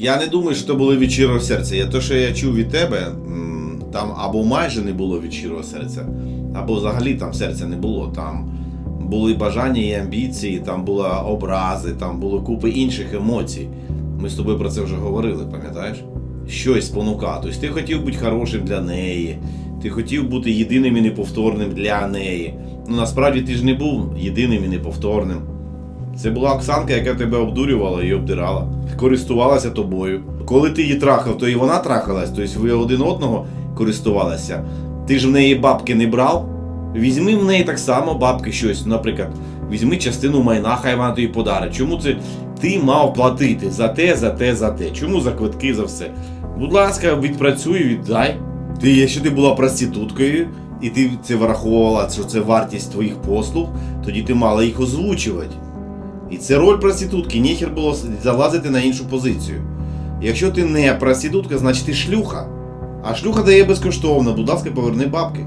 Я не думаю, що це було від щирого серця. Я то, що я чув від тебе, там або майже не було від щирого серця, або взагалі там серця не було. Там були бажання і амбіції, там були образи, там було купи інших емоцій. Ми з тобою про це вже говорили, пам'ятаєш? Щось спонукати. Тобто ти хотів бути хорошим для неї, ти хотів бути єдиним і неповторним для неї. Ну насправді ти ж не був єдиним і неповторним. Це була Оксанка, яка тебе обдурювала і обдирала, користувалася тобою. Коли ти її трахав, то і вона трахалась, тобто ви один одного користувалися. Ти ж в неї бабки не брав. Візьми в неї так само бабки щось, наприклад, візьми частину майна, хай вона тобі подарить. Чому це ти мав платити за те, за те, за те? Чому за квитки, за все? Будь ласка, відпрацюй, віддай. Ти, якщо ти була проституткою, і ти це враховувала, що це вартість твоїх послуг, тоді ти мала їх озвучувати. І це роль проститутки, ніхер було залазити на іншу позицію. Якщо ти не проститутка, значить ти шлюха. А шлюха дає безкоштовно, будь ласка, поверни бабки.